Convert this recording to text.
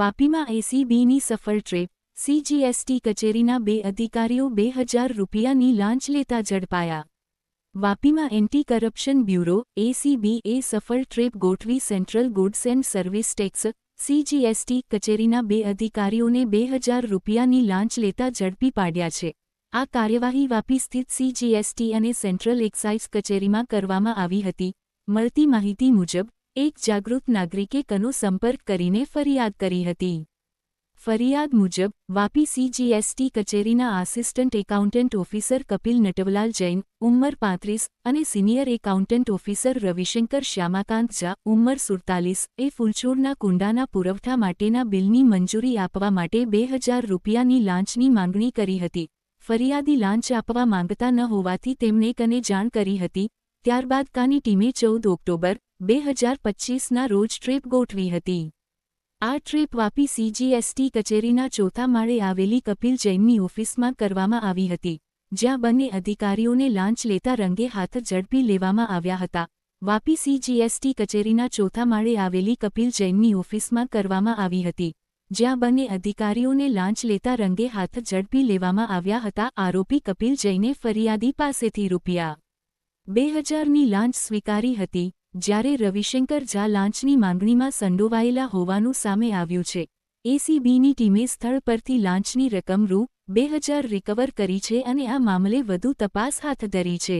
વાપીમાં એસીબીની સફળ trap CGST કચેરીના બે અધિકારીઓ બે હજાર રૂપિયાની લાંચ લેતા ઝડપાયા. વાપીમાં એન્ટી કરપ્શન બ્યુરો એસીબી એ સફળ ટ્રેપ ગોઠવી central goods and service tax CGST કચેરીના બે અધિકારીઓને બે હજાર રૂપિયાની લાંચ લેતા ઝડપી પાડ્યા છે. આ કાર્યવાહી વાપી સ્થિત સીજીએસટી અને સેન્ટ્રલ એક્સાઇઝ કચેરીમાં કરવામાં આવી હતી. મળતી માહિતી મુજબ એક જાગૃત નાગરિકે કનો સંપર્ક કરીને ફરિયાદ કરી હતી. ફરિયાદ મુજબ, વાપી સીજીએસટી કચેરીના assistant accountant officer Kapil Natwarlal Jain, ઉંમર પાંત્રીસ અને senior accountant officer Ravishankar Shyamakant Jha, ઉંમર સુડતાલીસ, એ ફૂલછોડના કુંડાના પુરવઠા માટેના બિલની મંજૂરી આપવા માટે બે હજાર રૂપિયાની લાંચની માંગણી કરી હતી. ફરિયાદી લાંચ આપવા માંગતા ન હોવાથી તેમણે કને જાણ કરી હતી. ત્યારબાદ કાની ટીમે ચૌદ ઓક્ટોબર બે હજાર પચ્ચીસના રોજ ટ્રીપ ગોઠવી હતી. આ ટ્રીપ વાપી સીજીએસટી કચેરીના ચોથા માળે આવેલી કપિલ જૈનની ઓફિસમાં કરવામાં આવી હતી, જ્યાં બંને અધિકારીઓને લાંચ લેતા રંગે હાથ ઝડપી લેવામાં આવ્યા હતા. વાપી સીજીએસટી કચેરીના ચોથા માળે આવેલી કપિલ જૈનની ઓફિસમાં કરવામાં આવી હતી, જ્યાં બંને અધિકારીઓને લાંચ લેતા રંગે હાથ ઝડપી લેવામાં આવ્યા હતા, આરોપી કપિલ જૈને ફરિયાદી પાસેથી રૂપિયા બે હજારની લાંચ સ્વીકારી હતી. જ્યારે રવિશંકર ઝા લાંચની માંગણીમાં સંડોવાયેલા હોવાનું સામે આવ્યું છે, એસીબીની ટીમે સ્થળ પરથી લાંચની રકમ રૂ. બે હજાર રિકવર કરી છે અને આ મામલે વધુ તપાસ હાથ ધરી છે.